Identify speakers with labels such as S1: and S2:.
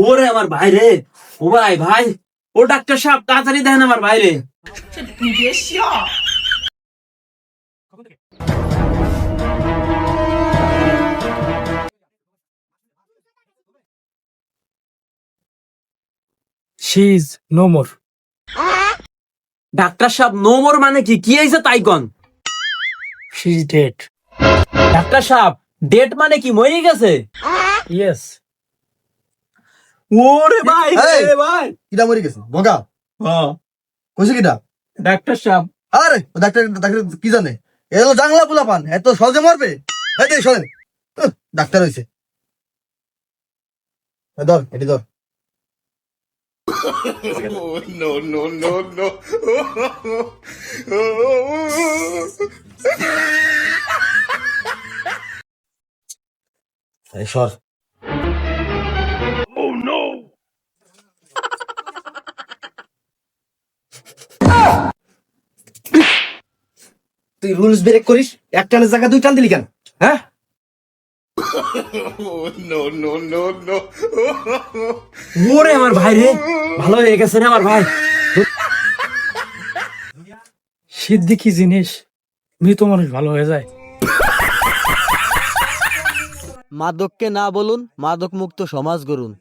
S1: ওরে আমার ভাই রে। ও ভাই ভাই ও ডাক্তার সাহেব তাড়াতাড়ি দেখেন আমার ভাই রে।
S2: She is no more
S1: doctor সাহেব নোমর মানে কি? কি হয়েছে তাই কন?
S2: শি ইজ ডেড
S1: ডাক্তার সাহেব ডেট মানে কি? মরে গেছে?
S2: ইয়েস
S1: ওরে ভাই রে ভাই।
S3: কিটা মরে গেছে বগা।
S1: হ্যাঁ,
S3: কইছে কিটা
S1: ডাক্তার সাহেব।
S3: আরে ও ডাক্তার ডাক্তার কি জানে? এ হলো জাংলা পোলা পান এত সহজে মরবে। এই দে শোনেন। ডাক্তার হইছে। ধর এটি ধর। এই সর।
S4: তুই রুলস ব্রেক করিস এক টানের জায়গা দুই টান দিলি কেন? হ্যাঁ?
S1: ওরে আমার ভাই রে ভালো হয়ে গেছে রে আমার ভাই।
S2: সিদ্ধি কি জিনিস মৃত মানুষ ভালো হয়ে যায়।
S5: মাদককে না বলুন মাদক মুক্ত সমাজ গড়ুন।